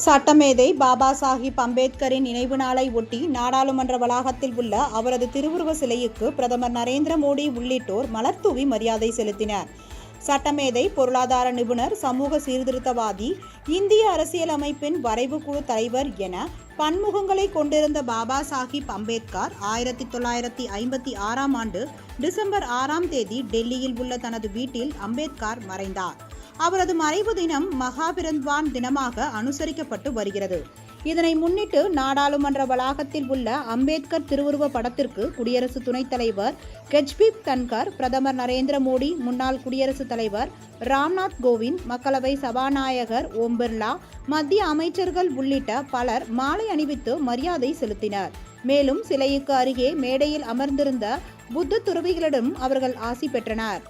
சட்டமேதை பாபா சாஹிப் அம்பேத்கரின் நினைவு நாளை ஒட்டி நாடாளுமன்ற வளாகத்தில் உள்ள அவரது திருவுருவ சிலைக்கு பிரதமர் நரேந்திர மோடி உள்ளிட்டோர் மலர்தூவி மரியாதை செலுத்தினர். சட்டமேதை பொருளாதார நிபுணர் சமூக சீர்திருத்தவாதி இந்திய அரசியலமைப்பின் வரைவு குழு தலைவர் என பன்முகங்களை கொண்டிருந்த பாபா சாஹிப் அம்பேத்கர் ஆயிரத்தி தொள்ளாயிரத்தி ஐம்பத்தி ஆறாம் ஆண்டு டிசம்பர் ஆறாம் தேதி டெல்லியில் உள்ள தனது வீட்டில் அம்பேத்கர் மறைந்தார். அவரது மறைவு தினம் மகாபிரந்த்வான் தினமாக அனுசரிக்கப்பட்டு வருகிறது. இதனை முன்னிட்டு நாடாளுமன்ற வளாகத்தில் உள்ள அம்பேத்கர் திருவுருவ படத்திற்கு குடியரசு துணைத் தலைவர் கெஜ்பீப் தன்கர் பிரதமர் நரேந்திர மோடி முன்னாள் குடியரசுத் தலைவர் ராம்நாத் கோவிந்த் மக்களவை சபாநாயகர் ஓம் பிர்லா மத்திய அமைச்சர்கள் உள்ளிட்ட பலர் மாலை அணிவித்து மரியாதை செலுத்தினர். மேலும் சிலைக்கு அருகே மேடையில் அமர்ந்திருந்த புத்த துறவிகளிடம் அவர்கள் ஆசி பெற்றனர்.